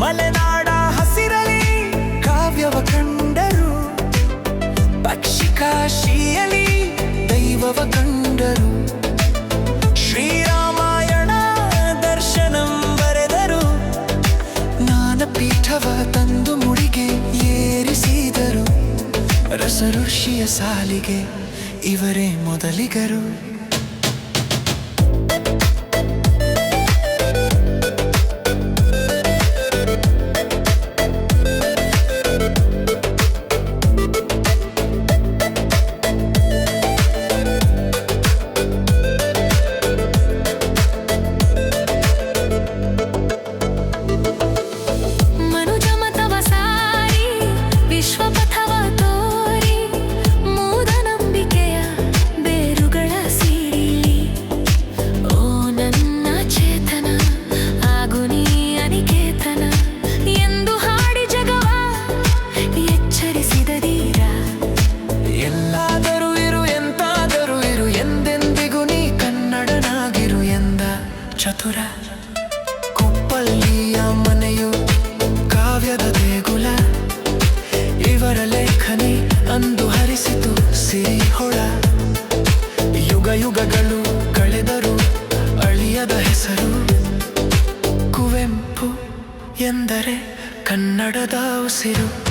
ಮಲೆನಾಡ ಹಸಿರಲಿ ಕಾವ್ಯವ ಕಂಡರು ಪಕ್ಷಿಕಾಶಿಯಲಿ ದೈವವ ಕಂಡರು. ಶ್ರೀರಾಮಾಯಣ ದರ್ಶನಂ ಬರೆದರು, ಜ್ಞಾನಪೀಠವ ತಂದು ಮುಡಿಗೆ ಏರಿಸಿದರು. ರಸ ಋಷಿಯ ಸಾಲಿಗೆ ಇವರೇ ಮೊದಲಿಗರು. ಚತುರ. ಕುಪ್ಪಲ್ಲಿಯ ಮನೆಯು ಕಾವ್ಯದ ದೇಗುಲ. ಇವರ ಲೇಖನಿ ಅಂದು ಹರಿಸಿತು ಸಿರಿ ಹೊಳ ಯುಗ ಯುಗಗಳು ಕಳೆದರು ಅಳಿಯದ ಹೆಸರು. ಕುವೆಂಪು ಎಂದರೆ ಕನ್ನಡದ ಉಸಿರು.